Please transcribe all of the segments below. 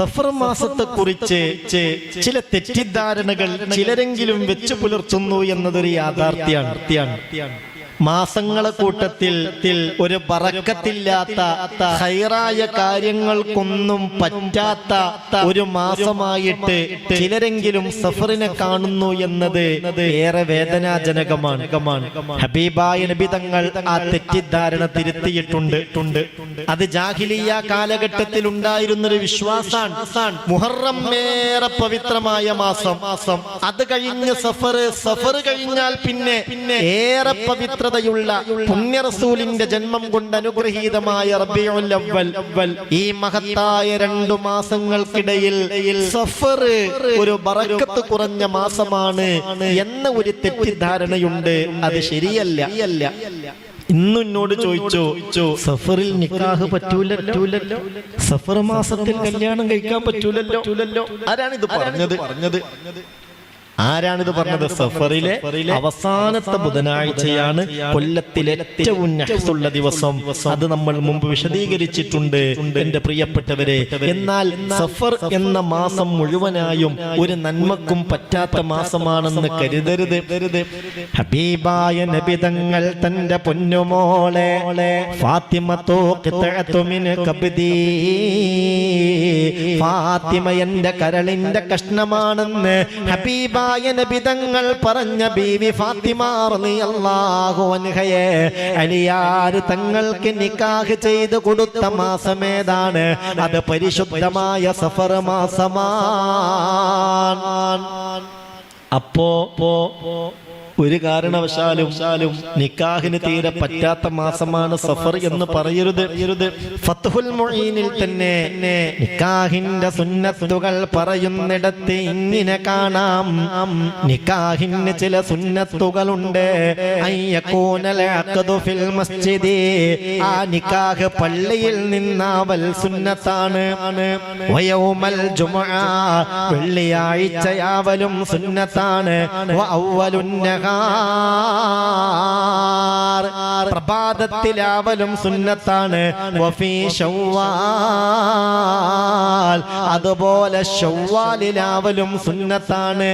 സഫർ മാസത്തെ കുറിച്ച് ചില തെറ്റിദ്ധാരണകൾ ചിലരെങ്കിലും വെച്ചു പുലർത്തുന്നു എന്നതൊരു യാഥാർത്ഥ്യാണ്. മാസങ്ങളെ കൂട്ടത്തിൽ ഒരു പറക്കത്തില്ലാത്ത ഹൈറായ കാര്യങ്ങൾക്കൊന്നും പറ്റാത്ത ഒരു മാസമായിട്ട് ചിലരെങ്കിലും സഫറിനെ കാണുന്നു എന്നത് ഏറെ വേദനാജനകമാണ്. ഹബീബായ നബി തങ്ങൾ ആ തെറ്റിദ്ധാരണ തിരുത്തിയിട്ടുണ്ട്. അത് ജാഹിലിയ കാലഘട്ടത്തിൽ ഉണ്ടായിരുന്നൊരു വിശ്വാസാണ്. മുഹറം ഏറെ പവിത്രമായ മാസം. അത് കഴിഞ്ഞ് സഫർ സഫർ കഴിഞ്ഞാൽ പിന്നെ പിന്നെ ഏറെ പവിത്രതയുള്ള പുണ്യ റസൂലിന്റെ ജന്മം കൊണ്ട് അനുഗ്രഹീതമായ റബിയുൽ ഈ മഹത്തായ രണ്ടു മാസങ്ങൾക്കിടയിൽ സഫർ ഒരു ബറക്കത്ത് കുറഞ്ഞ മാസമാണ് എന്ന ഒരു തെറ്റിദ്ധാരണയുണ്ട്. അത് ശരിയല്ല. ഇന്ന് എന്നോട് ചോദിച്ചോ സഫറിൽ നിക്കാഹ് പറ്റൂലല്ലോ? സഫർ മാസത്തിൽ കല്യാണം കഴിക്കാൻ പറ്റൂലല്ലോ? ആരാണിത് പറഞ്ഞത്? പറഞ്ഞത്? ആരാണിത് പറഞ്ഞത്? സഫറിലെ അവസാനത്തെ ബുധനാഴ്ചയാണ് കൊല്ലത്തിലെ ഏറ്റവും നഹ്സുള്ള ദിവസം. അത് നമ്മൾ മുമ്പ് വിശദീകരിച്ചിട്ടുണ്ട് എന്റെ പ്രിയപ്പെട്ടവരെ. എന്നാൽ സഫർ എന്ന മാസം മുഴുവനായും ഒരു നന്മക്കും പറ്റാത്ത മാസമാണെന്ന് കരുതരുത്. ഹബീബായ നബിതങ്ങൾ തന്റെ പൊന്നുമോളെ. ഫാത്തിമത്തോ കബ്ദി. ഫാത്തിമ എന്റെ കരളിന്റെ കഷ്ണമാണെന്ന് ഹബീബായ നബിതങ്ങൾ പറഞ്ഞ ബീവി ഫാത്തിമ റളിയല്ലാഹു അൻഹയെ. അലിയാർ തങ്ങൾക്ക് നിക്കാഹ് ചെയ്ത് കൊടുത്ത മാസമേതാണ് അത് പരിശുദ്ധമായ സഫർ മാസമാണ്. അപ്പോ പോ ഒരു കാരണവശാലും ശാലും നിക്കാഹിന് തീരെ പറ്റാത്ത മാസമാണ് സഫർ എന്ന് പറയരുത്. ഫത്തുഹുൽ മൊഴീനിൽ തന്നെ നിക്കാഹിന്റെ സുന്നത്തുകൾ പറയുന്നിടത്ത് ഇങ്ങനെ കാണാം. നിക്കാഹിന് ചില സുന്നത്തുകളുണ്ട്. ഫിൽ മസ്ജിദി. ആ നിക്കാഹ് പള്ളിയിൽ നിന്നാവൽ സുന്നത്താണ്. വെള്ളിയാഴ്ചയാവലും സുന്നത്താണ്. നഹാർ പ്രഭാതത്തിലാവലും സുന്നത്താണ്. അതുപോലെ ശവ്വാലിലാവലും സുന്നത്താണ്.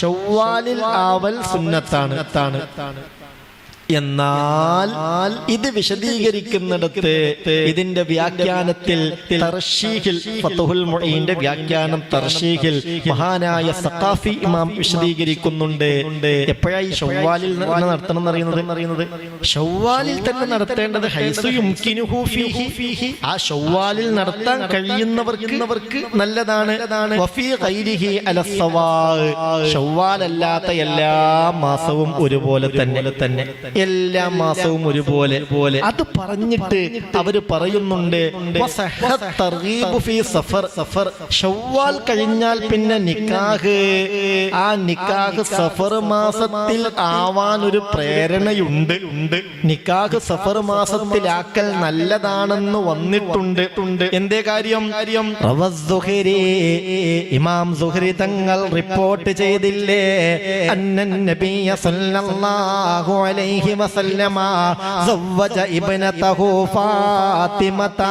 ശവ്വാലിൽ ആവൽ സുന്നത്താണ്. എന്നാൽ ഇത് വിശദീകരിക്കുന്നിടത്ത് ഇതിന്റെ വ്യാഖ്യാനത്തിൽ തർഷീഹിൽ ഫത്തുഹുൽ മുഈന്റെ വ്യാഖ്യാനം തർഷീഹിൽ മഹാനായ സഖാഫി ഇമാം വിശദീകരിക്കുന്നുണ്ട്. എപ്പോഴായി ഷവ്വാലിൽ നടത്തണം എന്നറിയുന്നത് ഷവ്വാലിൽ തന്നെ നടത്തേണ്ടത് ആ ഷവ്വാലിൽ നടത്താൻ കഴിയുന്നവർക്ക് നല്ലതാണ്. അല്ലാത്ത എല്ലാ മാസവും ഒരുപോലെ തന്നെ. തന്നെ. എല്ലാ മാസവും ഒരുപോലെ പോലെ അത് പറഞ്ഞിട്ട് അവർ പറയുന്നുണ്ട് സഫർ. സഫർ. ഷവ്വാൽ കഴിഞ്ഞാൽ പിന്നെ നിക്കാഹ്. ആ നിക്കാഹ് സഫർ മാസത്തിൽ ആവാൻ ഒരു പ്രേരണയുണ്ട്. ഉണ്ട് നിക്കാഹ് സഫർ മാസത്തിലാക്കൽ നല്ലതാണെന്ന് വന്നിട്ടുണ്ട്. ഉണ്ട് എന്തേ കാര്യം? ഇമാം സുഹരി തങ്ങൾ റിപ്പോർട്ട് ചെയ്തില്ലേ? അന്നൻ നബിയ സല്ലല്ലാഹു അലൈഹി വസല്ലമ زوج ابنته فاطمة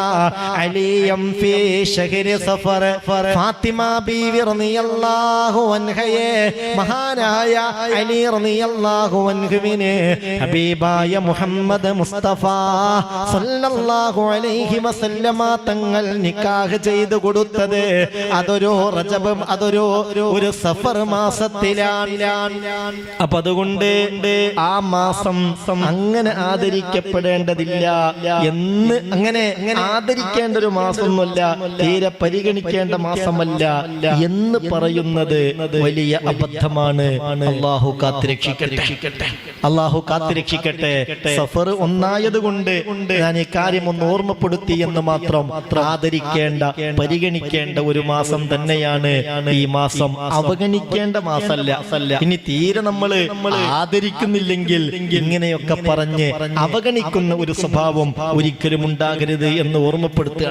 عليا في شهر صفر ഫാത്തിമ ബീവി റളിയല്ലാഹു അൻഹയെ മഹാനായ അലി റളിയല്ലാഹു അൻഹുവിനെ ഹബീബായ മുഹമ്മദ് മുസ്തഫ സല്ലല്ലാഹു അലൈഹി വസല്ലമ തങ്ങൾ നിക്കാഹ് ചെയ്തു കൊടുത്തത് അതൊരു റജബ് അതൊരു ഒരു സഫർ മാസത്തിലാണ് അപ്പൊ അതുകൊണ്ട് ആ മാസം അങ്ങനെ ആദരിക്കപ്പെടേണ്ടതില്ല എന്ന് അങ്ങനെ ആദരിക്കേണ്ട ഒരു മാസമൊന്നുമല്ല തീരെ പരിഗണിക്കേണ്ട മാസമല്ല എന്ന് പറയുന്നത് വലിയ അബദ്ധമാണ്. അള്ളാഹു കാത്തിരക്ഷിക്കട്ടെ. അള്ളാഹു കാത്തിരക്ഷിക്കട്ടെ. സഫർ ഒന്നായത് കൊണ്ട് ഞാൻ ഈ കാര്യം ഒന്ന് ഓർമ്മപ്പെടുത്തി എന്ന് മാത്രം ആദരിക്കേണ്ട പരിഗണിക്കേണ്ട ഒരു മാസം തന്നെയാണ് ഈ മാസം. അവഗണിക്കേണ്ട മാസമല്ല. ഇനി തീരെ നമ്മൾ ആദരിക്കുന്നില്ലെങ്കിൽ ഇങ്ങനെയൊക്കെ പറഞ്ഞ് അവഗണിക്കുന്ന ഒരു സ്വഭാവം ഒരിക്കലും ഉണ്ടാകരുത് എന്ന് ഓർമ്മപ്പെടുത്തുക.